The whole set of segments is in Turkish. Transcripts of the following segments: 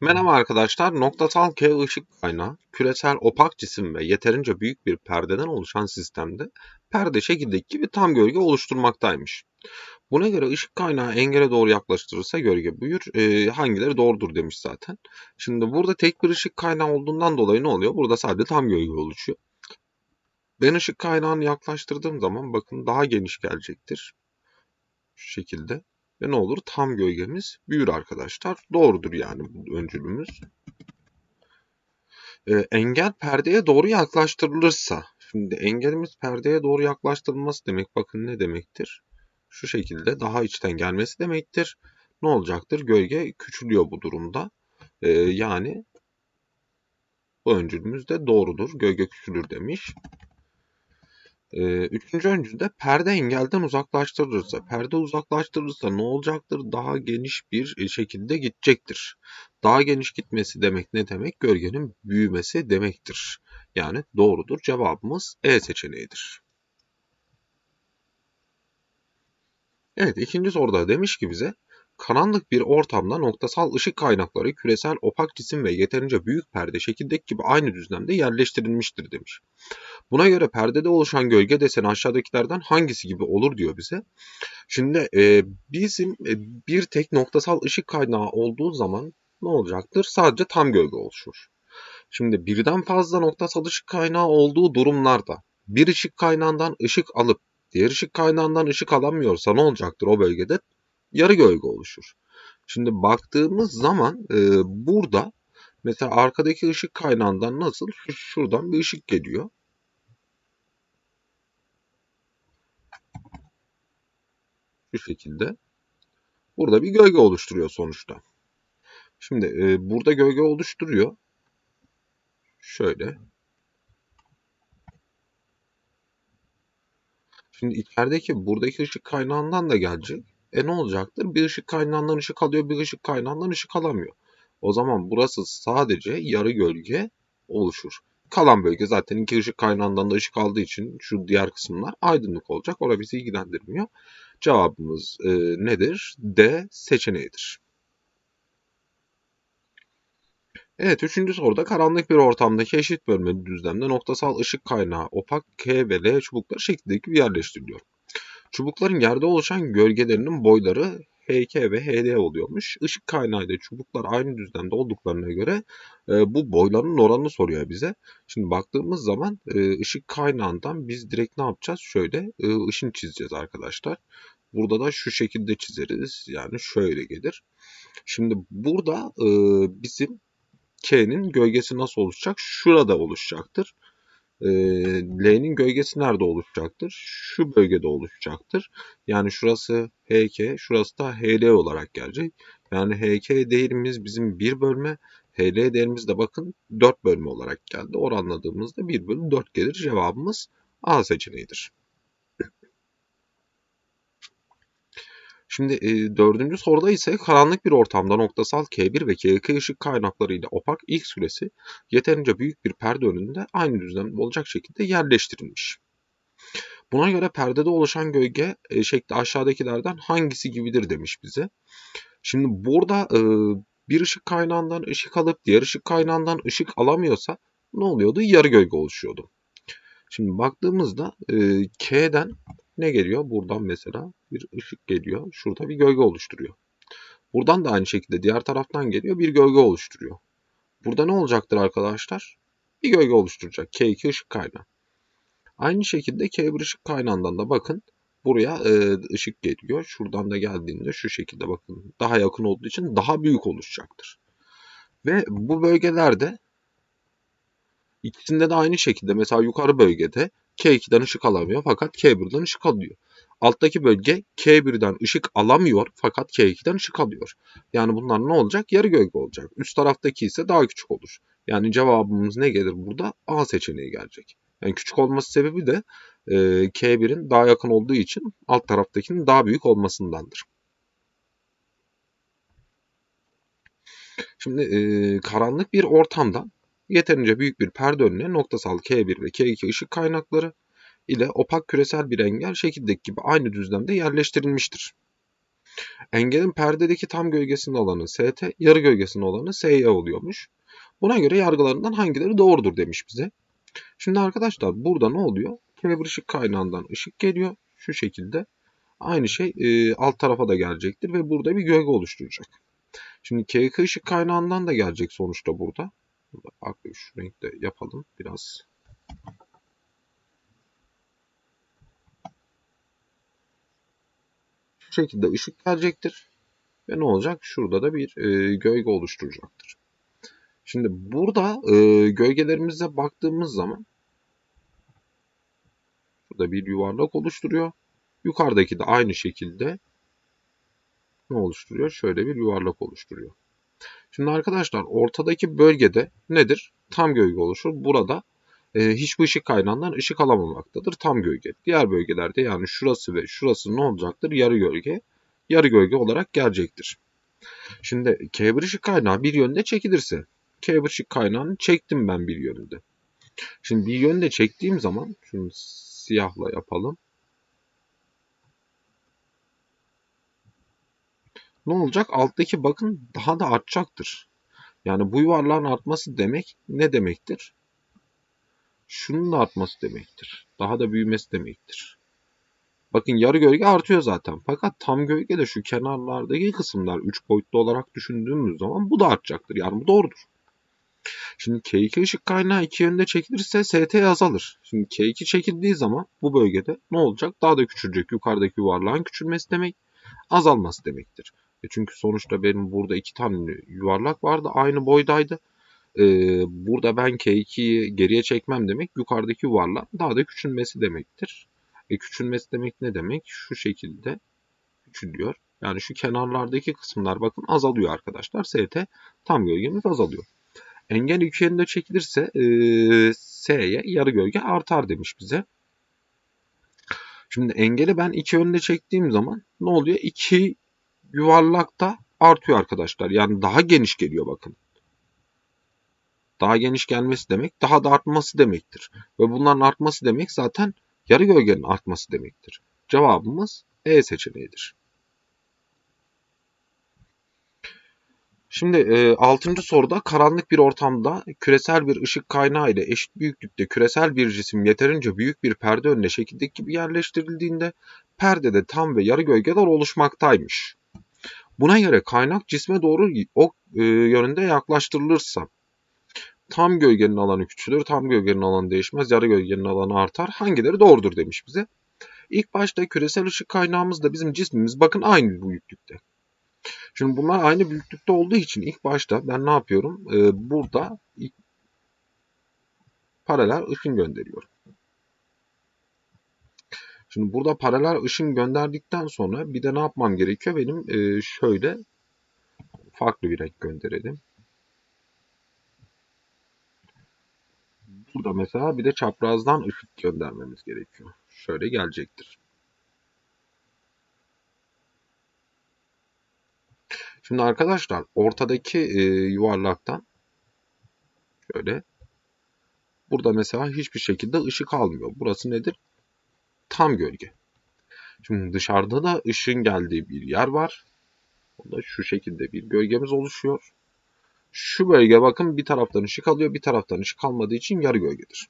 Merhaba arkadaşlar, noktasal K ışık kaynağı, küresel opak cisim ve yeterince büyük bir perdeden oluşan sistemde perde şekildeki gibi tam gölge oluşturmaktaymış. Buna göre ışık kaynağı engele doğru yaklaştırırsa gölge büyür, e, hangileri doğrudur demiş zaten. Şimdi burada tek bir ışık kaynağı olduğundan dolayı ne oluyor? Burada sadece tam gölge oluşuyor. Ben ışık kaynağını yaklaştırdığım zaman bakın daha geniş gelecektir. Şu şekilde. Ve ne olur? Tam gölgemiz büyür arkadaşlar. Doğrudur yani bu öncülümüz. Ee, engel perdeye doğru yaklaştırılırsa. Şimdi engelimiz perdeye doğru yaklaştırılması demek bakın ne demektir? Şu şekilde daha içten gelmesi demektir. Ne olacaktır? Gölge küçülüyor bu durumda. Ee, yani bu öncülümüz de doğrudur. Gölge küçülür demiş. Ee, üçüncü öncülde perde engelden uzaklaştırılırsa, perde uzaklaştırılırsa ne olacaktır? Daha geniş bir e, şekilde gidecektir. Daha geniş gitmesi demek ne demek? Gölgenin büyümesi demektir. Yani doğrudur. Cevabımız E seçeneğidir. Evet ikinci soruda demiş ki bize karanlık bir ortamda noktasal ışık kaynakları küresel opak cisim ve yeterince büyük perde şekildeki gibi aynı düzlemde yerleştirilmiştir demiş. Buna göre perdede oluşan gölge deseni aşağıdakilerden hangisi gibi olur diyor bize. Şimdi e, bizim e, bir tek noktasal ışık kaynağı olduğu zaman ne olacaktır? Sadece tam gölge oluşur. Şimdi birden fazla noktasal ışık kaynağı olduğu durumlarda bir ışık kaynağından ışık alıp diğer ışık kaynağından ışık alamıyorsa ne olacaktır o bölgede? Yarı gölge oluşur. Şimdi baktığımız zaman e, burada mesela arkadaki ışık kaynağından nasıl? Şuradan bir ışık geliyor. Şu şekilde. Burada bir gölge oluşturuyor sonuçta. Şimdi e, burada gölge oluşturuyor. Şöyle. Şimdi içerideki buradaki ışık kaynağından da gelecek. E ne olacaktır? Bir ışık kaynağından ışık alıyor, bir ışık kaynağından ışık alamıyor. O zaman burası sadece yarı gölge oluşur. Kalan bölge zaten iki ışık kaynağından da ışık aldığı için şu diğer kısımlar aydınlık olacak. Orada bizi ilgilendirmiyor. Cevabımız e, nedir? D seçeneğidir. Evet, üçüncü soruda karanlık bir ortamdaki eşit bölmeli düzlemde noktasal ışık kaynağı opak K ve L çubukları şeklindeki gibi yerleştiriliyor. Çubukların yerde oluşan gölgelerinin boyları HK ve HD oluyormuş. Işık kaynağı çubuklar aynı düzlemde olduklarına göre e, bu boyların oranını soruyor bize. Şimdi baktığımız zaman e, ışık kaynağından biz direkt ne yapacağız? Şöyle e, ışın çizeceğiz arkadaşlar. Burada da şu şekilde çizeriz. Yani şöyle gelir. Şimdi burada e, bizim K'nin gölgesi nasıl oluşacak? Şurada oluşacaktır. E, L'nin gölgesi nerede oluşacaktır? Şu bölgede oluşacaktır. Yani şurası HK, şurası da HL olarak gelecek. Yani HK değerimiz bizim 1 bölme, HL değerimiz de bakın 4 bölme olarak geldi. Oranladığımızda 1 bölü 4 gelir. Cevabımız A seçeneğidir. Şimdi e, dördüncü soruda ise karanlık bir ortamda noktasal K1 ve K2 ışık kaynakları ile opak X süresi yeterince büyük bir perde önünde aynı düzlemde olacak şekilde yerleştirilmiş. Buna göre perdede oluşan gölge e, şekli aşağıdakilerden hangisi gibidir demiş bize. Şimdi burada e, bir ışık kaynağından ışık alıp diğer ışık kaynağından ışık alamıyorsa ne oluyordu? Yarı gölge oluşuyordu. Şimdi baktığımızda e, K'den ne geliyor? Buradan mesela bir ışık geliyor. Şurada bir gölge oluşturuyor. Buradan da aynı şekilde diğer taraftan geliyor bir gölge oluşturuyor. Burada ne olacaktır arkadaşlar? Bir gölge oluşturacak. K2 ışık kaynağı. Aynı şekilde K1 ışık kaynağından da bakın buraya e, ışık geliyor. Şuradan da geldiğinde şu şekilde bakın daha yakın olduğu için daha büyük oluşacaktır. Ve bu bölgelerde ikisinde de aynı şekilde mesela yukarı bölgede K2'den ışık alamıyor fakat K1'den ışık alıyor. Alttaki bölge K1'den ışık alamıyor fakat K2'den ışık alıyor. Yani bunlar ne olacak? Yarı gölge olacak. Üst taraftaki ise daha küçük olur. Yani cevabımız ne gelir burada? A seçeneği gelecek. Yani küçük olması sebebi de e, K1'in daha yakın olduğu için alt taraftakinin daha büyük olmasındandır. Şimdi e, karanlık bir ortamda yeterince büyük bir perde önüne noktasal K1 ve K2 ışık kaynakları ile opak küresel bir engel şekildeki gibi aynı düzlemde yerleştirilmiştir. Engelin perdedeki tam gölgesinin alanı ST, yarı gölgesinin alanı SY oluyormuş. Buna göre yargılarından hangileri doğrudur demiş bize. Şimdi arkadaşlar burada ne oluyor? Kemir ışık kaynağından ışık geliyor. Şu şekilde. Aynı şey e, alt tarafa da gelecektir ve burada bir gölge oluşturacak. Şimdi KK ışık kaynağından da gelecek sonuçta burada. Bak şu renkte yapalım biraz. Şu şekilde ışık gelecektir. Ve ne olacak? Şurada da bir e, gölge oluşturacaktır. Şimdi burada e, gölgelerimize baktığımız zaman burada bir yuvarlak oluşturuyor. Yukarıdaki de aynı şekilde ne oluşturuyor? Şöyle bir yuvarlak oluşturuyor. Şimdi arkadaşlar ortadaki bölgede nedir? Tam gölge oluşur. Burada e, hiçbir ışık kaynağından ışık alamamaktadır. Tam gölge. Diğer bölgelerde yani şurası ve şurası ne olacaktır? Yarı gölge. Yarı gölge olarak gelecektir. Şimdi K1 ışık kaynağı bir yönde çekilirse K1 ışık kaynağını çektim ben bir yönünde. Şimdi bir yönde çektiğim zaman şunu siyahla yapalım. Ne olacak? Alttaki bakın daha da artacaktır. Yani bu yuvarlağın artması demek ne demektir? Şunun da artması demektir. Daha da büyümesi demektir. Bakın yarı gölge artıyor zaten. Fakat tam gölge de şu kenarlardaki kısımlar 3 boyutlu olarak düşündüğümüz zaman bu da artacaktır. Yani bu doğrudur. Şimdi K2 ışık kaynağı iki yönde çekilirse ST azalır. Şimdi K2 çekildiği zaman bu bölgede ne olacak? Daha da küçülecek. Yukarıdaki yuvarlağın küçülmesi demek azalması demektir. E çünkü sonuçta benim burada iki tane yuvarlak vardı. Aynı boydaydı. Ee, burada ben K2'yi geriye çekmem demek yukarıdaki yuvarlak daha da küçülmesi demektir. E küçülmesi demek ne demek? Şu şekilde küçülüyor. Yani şu kenarlardaki kısımlar bakın azalıyor arkadaşlar. ST tam gölgemiz azalıyor. Engel yönde çekilirse e, S'ye yarı gölge artar demiş bize. Şimdi engeli ben iki yönde çektiğim zaman ne oluyor? İki yuvarlakta artıyor arkadaşlar. Yani daha geniş geliyor bakın. Daha geniş gelmesi demek daha da artması demektir. Ve bunların artması demek zaten yarı gölgenin artması demektir. Cevabımız E seçeneğidir. Şimdi e, 6. soruda karanlık bir ortamda küresel bir ışık kaynağı ile eşit büyüklükte küresel bir cisim yeterince büyük bir perde önüne şekildeki gibi yerleştirildiğinde perdede tam ve yarı gölgeler oluşmaktaymış. Buna göre kaynak cisme doğru ok e, yönünde yaklaştırılırsa tam gölgenin alanı küçülür, tam gölgenin alanı değişmez, yarı gölgenin alanı artar. Hangileri doğrudur demiş bize. İlk başta küresel ışık kaynağımız da bizim cismimiz bakın aynı büyüklükte. Şimdi bunlar aynı büyüklükte olduğu için ilk başta ben ne yapıyorum? Ee, burada paralel ışın gönderiyorum. Şimdi burada paralel ışın gönderdikten sonra bir de ne yapmam gerekiyor? Benim e, şöyle farklı bir renk gönderelim. Burada mesela bir de çaprazdan ışık göndermemiz gerekiyor. Şöyle gelecektir. Şimdi arkadaşlar ortadaki e, yuvarlaktan şöyle burada mesela hiçbir şekilde ışık almıyor. Burası nedir? Tam gölge. Şimdi dışarıda da ışın geldiği bir yer var. Onda şu şekilde bir gölgemiz oluşuyor. Şu bölge bakın bir taraftan ışık alıyor, bir taraftan ışık almadığı için yarı gölgedir.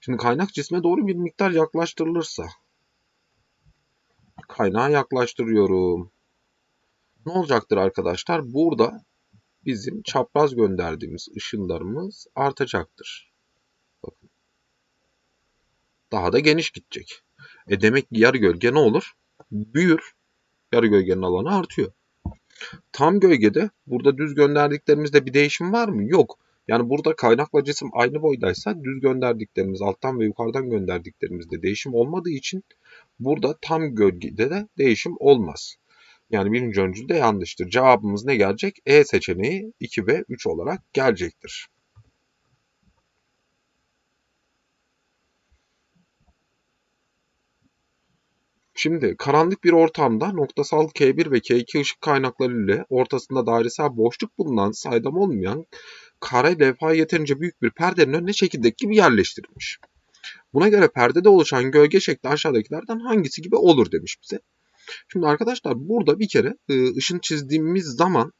Şimdi kaynak cisme doğru bir miktar yaklaştırılırsa kaynağı yaklaştırıyorum. Ne olacaktır arkadaşlar? Burada bizim çapraz gönderdiğimiz ışınlarımız artacaktır daha da geniş gidecek. E demek ki yarı gölge ne olur? Büyür. Yarı gölgenin alanı artıyor. Tam gölgede burada düz gönderdiklerimizde bir değişim var mı? Yok. Yani burada kaynakla cisim aynı boydaysa düz gönderdiklerimiz alttan ve yukarıdan gönderdiklerimizde değişim olmadığı için burada tam gölgede de değişim olmaz. Yani birinci öncül de yanlıştır. Cevabımız ne gelecek? E seçeneği 2 ve 3 olarak gelecektir. Şimdi karanlık bir ortamda noktasal K1 ve K2 ışık kaynakları ile ortasında dairesel boşluk bulunan saydam olmayan kare levha yeterince büyük bir perdenin önüne çekirdek gibi yerleştirilmiş. Buna göre perdede oluşan gölge şekli aşağıdakilerden hangisi gibi olur demiş bize. Şimdi arkadaşlar burada bir kere e, ışın çizdiğimiz zaman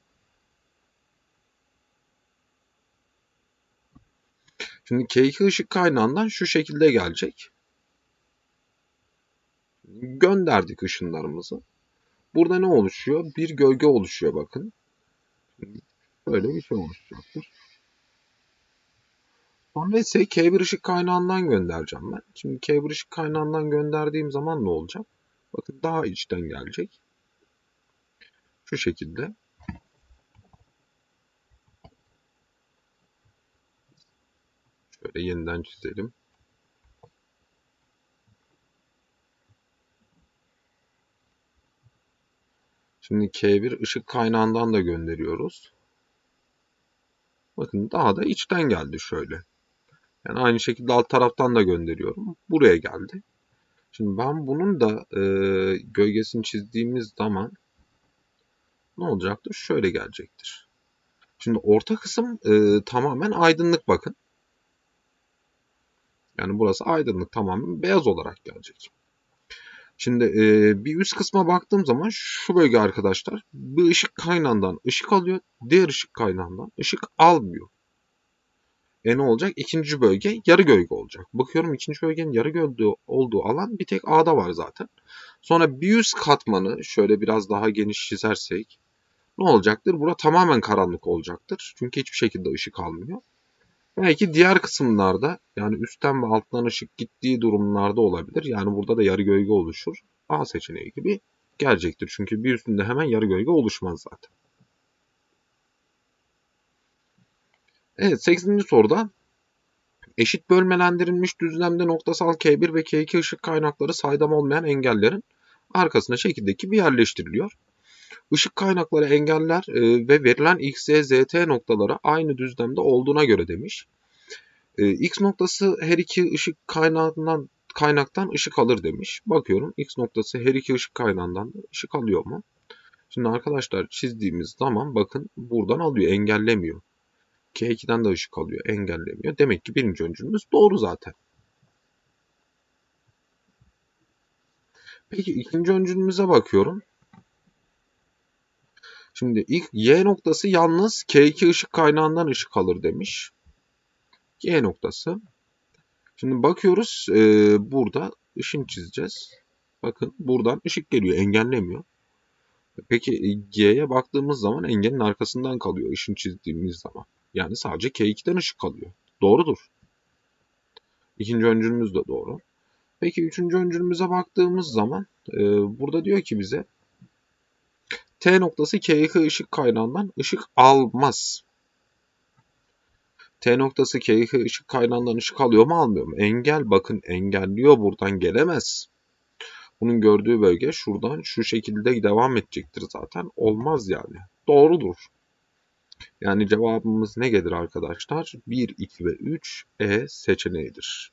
Şimdi K2 ışık kaynağından şu şekilde gelecek. Gönderdik ışınlarımızı. Burada ne oluşuyor? Bir gölge oluşuyor bakın. Böyle bir şey oluşacaktır. Sonra ise K1 ışık kaynağından göndereceğim ben. Şimdi K1 ışık kaynağından gönderdiğim zaman ne olacak? Bakın daha içten gelecek. Şu şekilde. Şöyle yeniden çizelim. Şimdi K1 ışık kaynağından da gönderiyoruz. Bakın daha da içten geldi şöyle. Yani aynı şekilde alt taraftan da gönderiyorum. Buraya geldi. Şimdi ben bunun da e, gölgesini çizdiğimiz zaman ne olacaktır? Şöyle gelecektir. Şimdi orta kısım e, tamamen aydınlık bakın. Yani burası aydınlık tamamen beyaz olarak gelecek. Şimdi e, bir üst kısma baktığım zaman şu bölge arkadaşlar bir ışık kaynağından ışık alıyor. Diğer ışık kaynağından ışık almıyor. E ne olacak? İkinci bölge yarı gölge olacak. Bakıyorum ikinci bölgenin yarı gölge olduğu alan bir tek A'da var zaten. Sonra bir üst katmanı şöyle biraz daha geniş çizersek ne olacaktır? Bura tamamen karanlık olacaktır. Çünkü hiçbir şekilde ışık almıyor. Belki diğer kısımlarda yani üstten ve alttan ışık gittiği durumlarda olabilir. Yani burada da yarı gölge oluşur. A seçeneği gibi gelecektir. Çünkü bir üstünde hemen yarı gölge oluşmaz zaten. Evet 8. soruda eşit bölmelendirilmiş düzlemde noktasal K1 ve K2 ışık kaynakları saydam olmayan engellerin arkasına şekildeki bir yerleştiriliyor. Işık kaynakları engeller e, ve verilen X, Z, T noktaları aynı düzlemde olduğuna göre demiş. E, X noktası her iki ışık kaynağından kaynaktan ışık alır demiş. Bakıyorum X noktası her iki ışık kaynağından da ışık alıyor mu? Şimdi arkadaşlar çizdiğimiz zaman bakın buradan alıyor, engellemiyor. K2'den de ışık alıyor, engellemiyor. Demek ki birinci öncülümüz doğru zaten. Peki ikinci öncülümüze bakıyorum. Şimdi ilk Y noktası yalnız K2 ışık kaynağından ışık alır demiş. Y noktası. Şimdi bakıyoruz e, burada ışın çizeceğiz. Bakın buradan ışık geliyor engellemiyor. Peki G'ye baktığımız zaman engelin arkasından kalıyor ışın çizdiğimiz zaman. Yani sadece K2'den ışık kalıyor. Doğrudur. İkinci öncülümüz de doğru. Peki üçüncü öncülümüze baktığımız zaman e, burada diyor ki bize T noktası K2 ışık kaynağından ışık almaz. T noktası K2 ışık kaynağından ışık alıyor mu almıyor mu? Engel bakın engelliyor buradan gelemez. Bunun gördüğü bölge şuradan şu şekilde devam edecektir zaten. Olmaz yani. Doğrudur. Yani cevabımız ne gelir arkadaşlar? 1, 2 ve 3 E seçeneğidir.